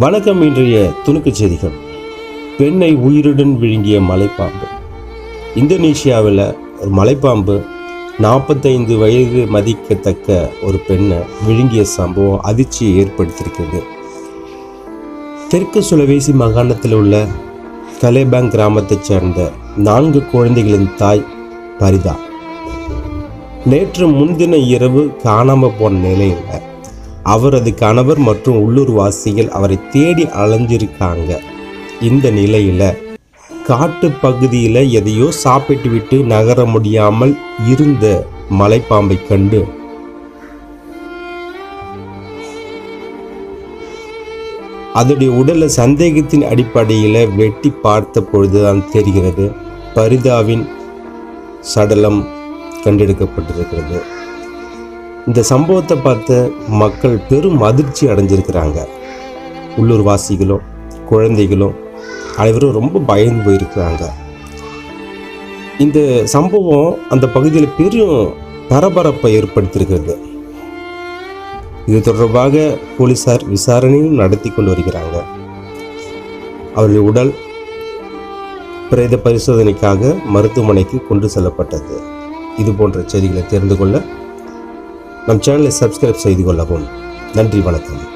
வணக்கம் இன்றைய துணுக்குச் செய்திகள். பெண்ணை உயிருடன் விழுங்கிய மலைப்பாம்பு. இந்தோனேஷியாவில் ஒரு மலைப்பாம்பு நாற்பத்தைந்து வயது மதிக்கத்தக்க ஒரு பெண்ணை விழுங்கிய சம்பவம் அதிர்ச்சியை ஏற்படுத்தியிருக்கிறது. தெற்கு சுலவேசி மாகாணத்தில் உள்ள கலேபாங் கிராமத்தைச் சேர்ந்த நான்கு குழந்தைகளின் தாய் பரிதா. நேற்று முன்தின இரவு காணாமல் போன நிலையில் அவரது கணவர் மற்றும் உள்ளூர்வாசிகள் அவரை தேடி அலைஞ்சிருக்காங்க. இந்த நிலையில் காட்டு பகுதியில் எதையோ சாப்பிட்டு விட்டு நகர முடியாமல் இருந்த மலைப்பாம்பை கண்டு அதனுடைய உடலை சந்தேகத்தின் அடிப்படையில் வெட்டி பார்த்த பொழுதுதான் தெரிகிறது பரிதாவின் சடலம் கண்டெடுக்கப்பட்டிருக்கிறது. இந்த சம்பவத்தை பார்த்த மக்கள் பெரும் அதிர்ச்சி அடைஞ்சிருக்கிறாங்க. உள்ளூர் வாசிகளும் குழந்தைகளும் அனைவரும் ரொம்ப பயந்து போயிருக்கிறாங்க. இந்த சம்பவம் அந்த பகுதியில் பெரும் பரபரப்பை ஏற்படுத்தியிருக்கிறது. இது தொடர்பாக போலீசார் விசாரணையும் நடத்தி கொண்டு வருகிறாங்க. அவருடைய உடல் பிரேத பரிசோதனைக்காக மருத்துவமனைக்கு கொண்டு செல்லப்பட்டது. இது போன்ற செய்திகளை தெரிந்து கொள்ள நம் சேனலை சப்ஸ்கிரைப் செய்து கொள்ளவும். நன்றி வணக்கம்.